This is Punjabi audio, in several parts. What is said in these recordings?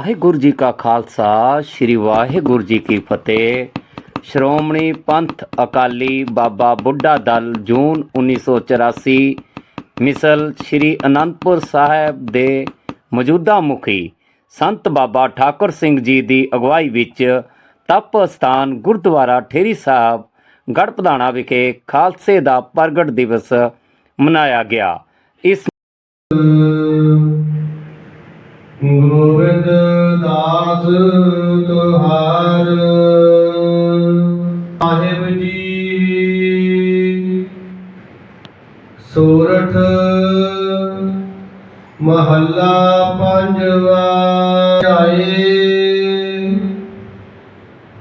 ਵਾਹਿਗੁਰੂ ਜੀ ਕਾ ਖਾਲਸਾ, ਸ੍ਰੀ ਵਾਹਿਗੁਰੂ ਜੀ ਕੀ ਫਤਿਹ। ਸ਼੍ਰੋਮਣੀ ਪੰਥ ਅਕਾਲੀ ਬਾਬਾ ਬੁੱਢਾ ਦਲ ਜੂਨ 1984 ਮਿਸਲ ਸ੍ਰੀ ਅਨੰਦਪੁਰ ਸਾਹਿਬ ਦੇ ਮੌਜੂਦਾ ਮੁਖੀ ਸੰਤ ਬਾਬਾ ਠਾਕੁਰ ਸਿੰਘ ਜੀ ਦੀ ਅਗਵਾਈ ਵਿੱਚ ਤਪ ਸਥਾਨ ਗੁਰਦੁਆਰਾ ਠੇਰੀ ਸਾਹਿਬ, ਗੜਪਧਾਣਾ ਵਿਖੇ ਖਾਲਸੇ ਦਾ ਪ੍ਰਗਟ ਦਿਵਸ ਮਨਾਇਆ ਗਿਆ। ਇਸ ਗੋਬਿੰਦ ਦਾਸ ਤੁਹਾਰ। ਸਾਹਿਬ ਜੀ, ਸੋਰਠ ਮਹੱਲਾ ਪੰਜਵਾ ਆਏ।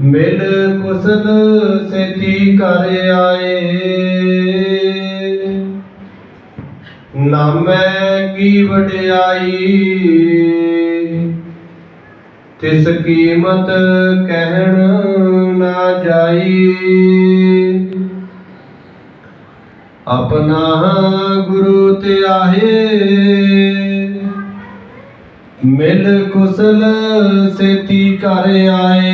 ਮਿਲ ਕੁਸਲ ਸੇਤੀ ਕਰ ਆਏ। ਨਾਮੈ ਕੀ ਵਡਿਆਈ। ਤਿਸ ਕੀਮਤ ਕਹਿਣ ਨਾ ਜਾਈ। ਆਪਣਾ ਗੁਰੂ ਤੇ ਧਿਆਏ ਮਿਲ ਕੁਸਲ ਸੇਤੀ ਕਰ ਆਏ।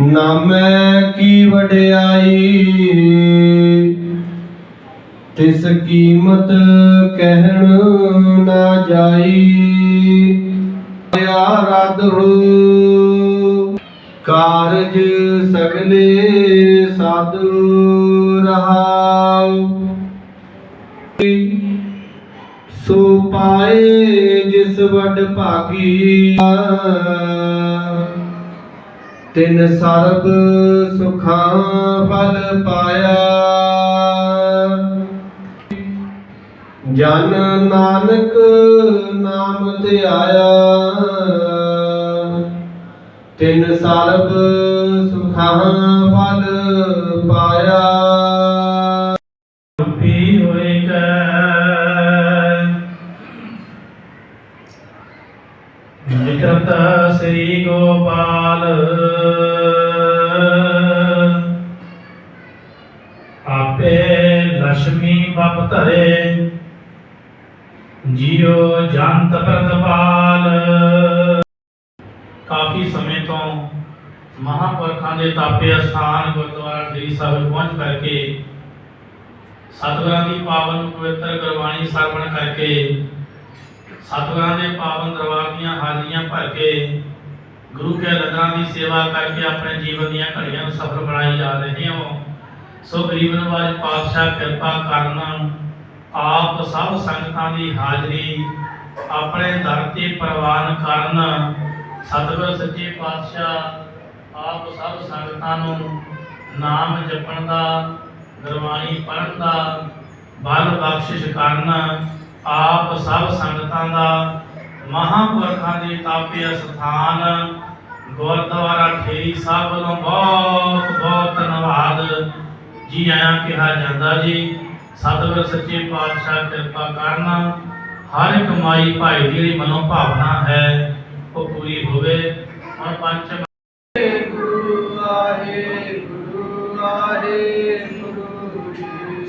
ਨਾਮੈ ਕੀ ਵਡਿਆਈ, ਤਿਸ ਕੀਮਤ ਕਹਿਣ ਨਾ ਜਾਈ। ਆਰਾਧ ਕਾਰਜ ਸਗਲੇ ਸਾਧੂ ਰਹਾਉ। ਸੋ ਪਾਏ ਜਿਸ ਵੱਡ ਭਾਗੀ। ਤਿਨ ਸਰਬ ਸੁਖਾਂ ਫਲ ਪਾਇਆ। ਜਨ ਨਾਨਕ ਨਾਮ ਤੇ ਆਇਆ ਤਿੰਨ ਸਰਬ ਸੁਖਾਂ ਫਲ ਪਾਇਆ। ਰੂਪੀ ਹੋਏਗਾ ਵਿਕਰਤ ਸ੍ਰੀ ਗੋਪਾਲ। ਆਪੇ ਲక్ష్ਮੀ ਬਪ ਧਰੇ, ਜੀਉ ਜੰਤ ਪ੍ਰਤਪਾਲ। ਮਹਾਂਪੁਰਖਾਂ ਦੇ ਤਾਪੇ ਅਸਥਾਨ ਗੁਰਦੁਆਰਾ ਸ੍ਰੀ ਸਾਹਿਬ ਪਹੁੰਚ ਕਰਕੇ ਸਤਿਗੁਰਾਂ ਦੀ ਪਾਵਨ ਪਵਿੱਤਰ ਗੁਰਬਾਣੀ ਸਰਵਣ ਕਰਕੇ ਸਤਿਗੁਰਾਂ ਦੇ ਪਾਵਨ ਦਰਬਾਰ ਦੀਆਂ ਹਾਜ਼ਰੀਆਂ ਭਰ ਕੇ ਗੁਰੂ ਕੇ ਲੰਗਰਾਂ ਦੀ ਸੇਵਾ ਕਰਕੇ ਆਪਣੇ ਜੀਵਨ ਦੀਆਂ ਘੜੀਆਂ ਨੂੰ ਸਫਲ ਬਣਾਈ ਜਾ ਰਹੇ ਹੋ। ਸੋ ਗਰੀਬ ਨਵਾਜ ਪਾਤਸ਼ਾਹ ਕਿਰਪਾ ਕਰਨ ਆਪ ਸਭ ਸੰਗਤਾਂ ਦੀ ਹਾਜ਼ਰੀ ਆਪਣੇ ਦਰ ਤੇ ਪ੍ਰਵਾਨ ਕਰਨ। ਸਤਿਗੁਰ ਸੱਚੇ ਪਾਤਸ਼ਾਹ ਆਪ ਸਭ ਸੰਗਤਾਂ ਨੂੰ ਨਾਮ ਜਪਣ ਦਾ, ਗੁਰਬਾਣੀ ਪੜ੍ਹਨ ਦਾ, ਬਲ ਬਖਸ਼ਿਸ਼ ਕਰਨ, ਆਪ ਸਭ ਸੰਗਤਾਂ ਦਾ ਮਹਾਂਪੁਰਖਾਂ ਦੇ ਤਾਪੇ ਅਸਥਾਨ ਗੁਰਦੁਆਰਾ ਠੇਰੀ ਸਾਹਿਬ ਵੱਲੋਂ ਬਹੁਤ ਬਹੁਤ ਧੰਨਵਾਦ। ਜੀ ਆਇਆਂ ਕਿਹਾ ਜਾਂਦਾ ਜੀ, ਸਤਿਗੁਰ ਸੱਚੇ ਪਾਤਸ਼ਾਹ ਕਿਰਪਾ ਕਰਨ, ਹਰ ਇੱਕ ਮਾਈ ਭਾਈ ਦੀ ਜਿਹੜੀ ਮਨੋ ਭਾਵਨਾ ਹੈ, ਉਹ ਪੂਰੀ ਹੋਵੇ। ਹੁਣ ਪੰਜ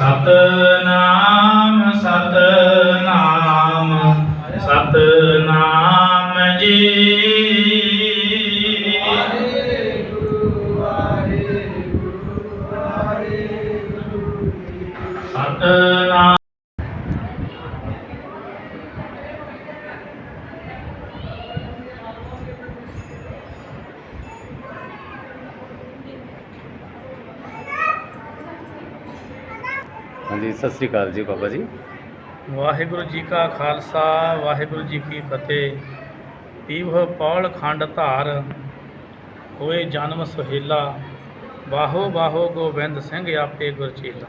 ਸਤਨਾਮ ਸਤ ਹਾਂਜੀ ਸਤਿ ਸ੍ਰੀ ਅਕਾਲ ਜੀ ਬਾਬਾ ਜੀ। ਵਾਹਿਗੁਰੂ ਜੀ ਕਾ ਖਾਲਸਾ, ਵਾਹਿਗੁਰੂ ਜੀ ਕੀ ਫਤਿਹ। ਪੀਵ ਪੌਲ ਖੰਡ ਧਾਰ, ਹੋਏ ਜਨਮ ਸੁਹੇਲਾ। ਬਾਹੋ ਬਾਹੋ ਗੋਬਿੰਦ ਸਿੰਘ ਆਪੇ ਗੁਰਚੇਲਾ।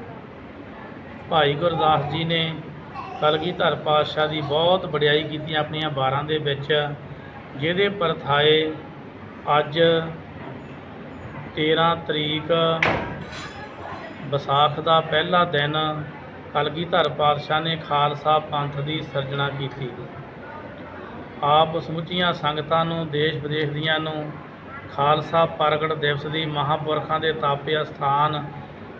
ਭਾਈ ਗੁਰਦਾਸ ਜੀ ਨੇ ਕਲਗੀਧਰ ਪਾਤਸ਼ਾਹ ਦੀ ਬਹੁਤ ਵਡਿਆਈ ਕੀਤੀ ਆਪਣੀਆਂ ਬਾਰਾਂ ਦੇ ਵਿੱਚ, ਜਿਹਦੇ ਪਰਥਾਏ ਅੱਜ 13 ਤਰੀਕ ਵਿਸਾਖ ਦਾ ਪਹਿਲਾ ਦਿਨ ਕਲਗੀਧਰ ਪਾਤਸ਼ਾਹ ਨੇ ਖਾਲਸਾ ਪੰਥ ਦੀ ਸਿਰਜਣਾ ਕੀਤੀ। ਆਪ ਸਮੁੱਚੀਆਂ ਸੰਗਤਾਂ ਨੂੰ, ਦੇਸ਼ ਵਿਦੇਸ਼ ਦੀਆਂ ਨੂੰ ਖਾਲਸਾ ਪ੍ਰਗਟ ਦਿਵਸ ਦੀ ਮਹਾਂਪੁਰਖਾਂ ਦੇ ਤਾਪੇ ਅਸਥਾਨ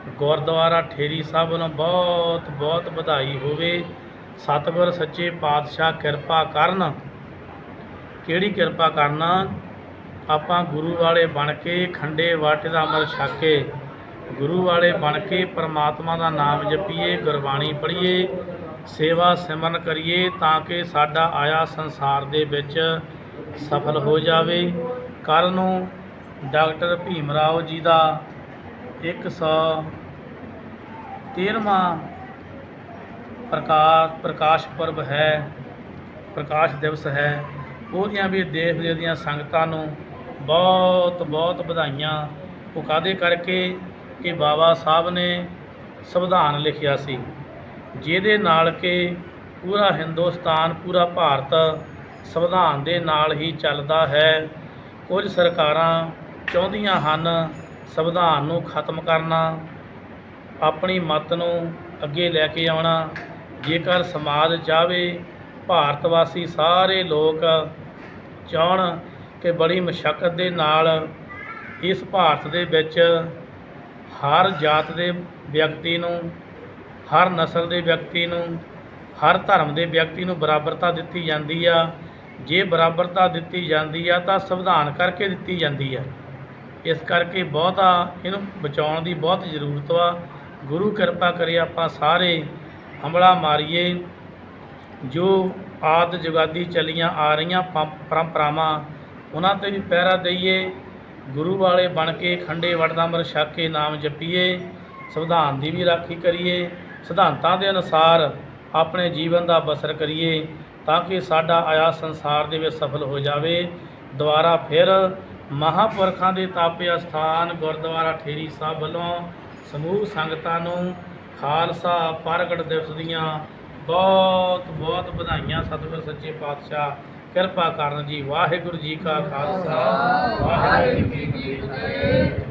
ਗੁਰਦੁਆਰਾ ਠੇਰੀ ਸਾਹਿਬ ਨੂੰ ਬਹੁਤ ਬਹੁਤ ਵਧਾਈ ਹੋਵੇ। ਸਤਿਗੁਰ ਸੱਚੇ ਪਾਤਸ਼ਾਹ ਕਿਰਪਾ ਕਰਨ। ਕਿਹੜੀ ਕਿਰਪਾ ਕਰਨਾ? ਆਪਾਂ ਗੁਰੂ ਵਾਲੇ ਬਣ ਕੇ ਖੰਡੇ ਵਾਟੇ ਦਾ ਅਮਰ ਛਕ ਗੁਰੂ ਵਾਲੇ ਬਣ ਕੇ ਪਰਮਾਤਮਾ ਦਾ ਨਾਮ ਜਪੀਏ, ਗੁਰਬਾਣੀ ਪੜ੍ਹੀਏ, ਸੇਵਾ ਸਿਮਰਨ ਕਰੀਏ ਤਾਂ ਕਿ ਸਾਡਾ ਆਇਆ ਸੰਸਾਰ ਦੇ ਵਿੱਚ ਸਫਲ ਹੋ ਜਾਵੇ। ਕੱਲ੍ਹ ਨੂੰ ਡਾਕਟਰ ਭੀਮ ਰਾਓ ਜੀ ਦਾ 113ਵਾਂ ਪ੍ਰਕਾਸ਼ ਪ੍ਰਕਾਸ਼ ਪਰਬ ਹੈ, ਪ੍ਰਕਾਸ਼ ਦਿਵਸ ਹੈ। ਉਹਦੀਆਂ ਵੀ ਦੇਸ਼ ਵਿਦੇਸ਼ ਦੀਆਂ ਸੰਗਤਾਂ ਨੂੰ ਬਹੁਤ ਬਹੁਤ ਵਧਾਈਆਂ। ਉਹ ਕਾਹਦੇ ਕਰਕੇ? ਕਿ ਬਾਬਾ ਸਾਹਿਬ ਨੇ ਸੰਵਿਧਾਨ ਲਿਖਿਆ ਸੀ, ਜਿਹਦੇ ਨਾਲ ਕਿ ਪੂਰਾ ਹਿੰਦੁਸਤਾਨ, ਪੂਰਾ ਭਾਰਤ ਸੰਵਿਧਾਨ ਦੇ ਨਾਲ ਹੀ ਚੱਲਦਾ ਹੈ। ਕੁਝ ਸਰਕਾਰਾਂ ਚਾਹੁੰਦੀਆਂ ਹਨ ਸੰਵਿਧਾਨ ਨੂੰ ਖਤਮ ਕਰਨਾ, ਆਪਣੀ ਮਤ ਨੂੰ ਅੱਗੇ ਲੈ ਕੇ ਆਉਣਾ। ਜੇਕਰ ਸਮਾਜ ਚਾਹਵੇ ਭਾਰਤ ਵਾਸੀ ਸਾਰੇ ਲੋਕ ਚਾਹਣ ਕਿ ਬੜੀ ਮਸ਼ੱਕਤ ਦੇ ਨਾਲ ਇਸ ਭਾਰਤ ਦੇ ਵਿੱਚ ਹਰ ਜਾਤ ਦੇ ਵਿਅਕਤੀ ਨੂੰ, ਹਰ ਨਸਲ ਦੇ ਵਿਅਕਤੀ ਨੂੰ, ਹਰ ਧਰਮ ਦੇ ਵਿਅਕਤੀ ਨੂੰ ਬਰਾਬਰਤਾ ਦਿੱਤੀ ਜਾਂਦੀ ਆ। ਜੇ ਬਰਾਬਰਤਾ ਦਿੱਤੀ ਜਾਂਦੀ ਆ, ਤਾਂ ਸੰਵਿਧਾਨ ਕਰਕੇ ਦਿੱਤੀ ਜਾਂਦੀ ਆ। ਇਸ ਕਰਕੇ ਬਹੁਤਾ ਇਹਨੂੰ ਬਚਾਉਣ ਦੀ ਬਹੁਤ ਜ਼ਰੂਰਤ ਵਾ। ਗੁਰੂ ਕਿਰਪਾ ਕਰੇ ਆਪਾਂ ਸਾਰੇ ਹਮਲਾ ਮਾਰੀਏ। ਜੋ ਆਦ ਜੁਗਾਦੀ ਚੱਲੀਆਂ ਆ ਰਹੀਆਂ ਪੰ- ਪਰੰਪਰਾਵਾਂ ਉਹਨਾਂ ਤੇ ਵੀ ਪਹਿਰਾ ਦਈਏ। ਗੁਰੂ ਵਾਲੇ ਬਣ ਕੇ ਖੰਡੇ ਵੜਦਾ ਅੰਮ੍ਰਿਤ ਕੇ ਨਾਮ ਜਪੀਏ, ਸੰਵਿਧਾਨ ਦੀ ਵੀ ਰਾਖੀ ਕਰੀਏ, ਸਿਧਾਂਤਾਂ ਦੇ ਅਨੁਸਾਰ ਆਪਣੇ ਜੀਵਨ ਦਾ ਬਸਰ ਕਰੀਏ, ਤਾਂ ਕਿ ਸਾਡਾ ਆਇਆ ਸੰਸਾਰ ਦੇ ਵਿੱਚ ਸਫਲ ਹੋ ਜਾਵੇ। ਦੁਬਾਰਾ ਫਿਰ ਮਹਾਂਪੁਰਖਾਂ ਦੇ ਤਾਪੇ ਅਸਥਾਨ ਗੁਰਦੁਆਰਾ ਠੇਰੀ ਸਾਹਿਬ ਵੱਲੋਂ ਸਮੂਹ ਸੰਗਤਾਂ ਨੂੰ ਖਾਲਸਾ ਪ੍ਰਗਟ ਦਿਵਸ ਦੀਆਂ ਬਹੁਤ ਬਹੁਤ ਵਧਾਈਆਂ। ਸਤਿਗੁਰ ਸੱਚੇ ਪਾਤਸ਼ਾਹ ਕਿਰਪਾ ਕਰਨ ਜੀ। ਵਾਹਿਗੁਰੂ ਜੀ ਕਾ ਖਾਲਸਾ। ਵਾਹਿਗੁਰੂ ਜੀ ਕੀ ਫਤਿਹ।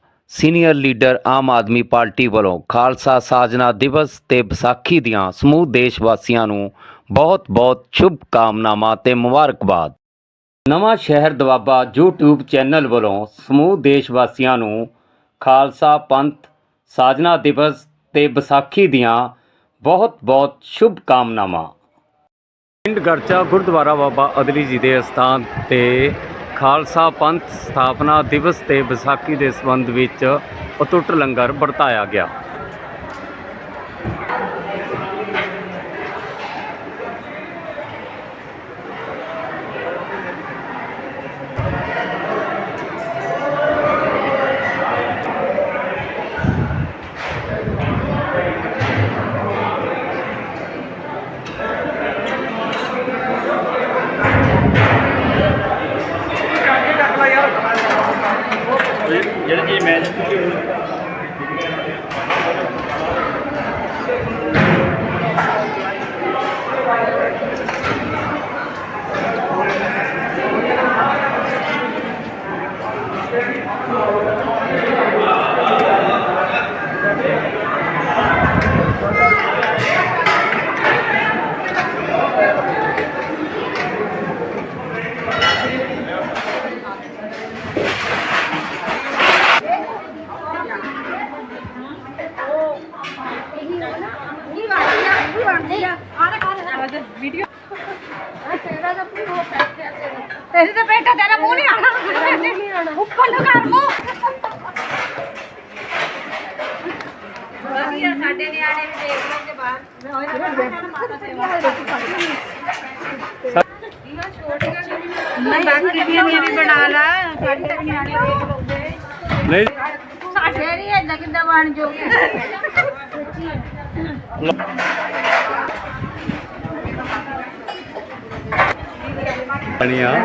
senior leader Aam Aadmi party ਵੱਲੋਂ ਖਾਲਸਾ ਸਾਜਨਾ ਦਿਵਸ ਤੇ ਵਿਸਾਖੀ ਦੀਆਂ ਸਮੂਹ ਦੇਸ਼ ਵਾਸੀਆਂ ਨੂੰ ਬਹੁਤ-ਬਹੁਤ ਸ਼ੁਭ ਕਾਮਨਾਵਾਂ ਤੇ ਮੁਬਾਰਕਬਾਦ। ਨਵਾਂ ਸ਼ਹਿਰ ਦਵਾਬਾ YouTube ਚੈਨਲ ਵੱਲੋਂ ਸਮੂਹ ਦੇਸ਼ ਵਾਸੀਆਂ ਨੂੰ ਖਾਲਸਾ ਪੰਥ ਸਾਜਨਾ ਦਿਵਸ ਤੇ ਵਿਸਾਖੀ ਦੀਆਂ ਬਹੁਤ ਬਹੁਤ ਸ਼ੁਭ ਕਾਮਨਾਵਾਂ ਪਿੰਡ ਗਰਚਾ ਗੁਰਦੁਆਰਾ ਬਾਬਾ ਅਦਲੀ ਜੀ ਦੇ ਅਸਥਾਨ ਤੇ ਖਾਲਸਾ ਪੰਥ ਸਥਾਪਨਾ ਦਿਵਸ ਤੇ ਵਿਸਾਖੀ ਦੇ ਸੰਬੰਧ ਵਿੱਚ ਅਟੁੱਟ ਲੰਗਰ ਵਰਤਾਇਆ ਗਿਆ। ਤੇਰੀ ਤਾਂ ਬੇਟਾ ਤੇਰਾ ਮੂੰਹ ਨਹੀਂ ਆਣਾ ਉੱਪਰ ਨੂੰ ਕਰ ਮੂੰਹ ਵਧੀਆ ਸਾਡੇ ਨਿਆਣੇ ਵੀ ਦੇਖ ਲੈਣਗੇ ਬਾਹਰ ਨਹੀਂ ਬਾਕੀ ਦੀਆਂ ਵੀ ਬਣਾ ਲਾ ਸਾਡੇ ਵੀ ਨਿਆਣੇ ਦੇਖ ਲਓਗੇ ਨਹੀਂ ਸਾਡੇ ਨਹੀਂ ਏਦਾਂ ਕਿੱਦਾਂ ਬਣ ਜੋਗੇ தனியாக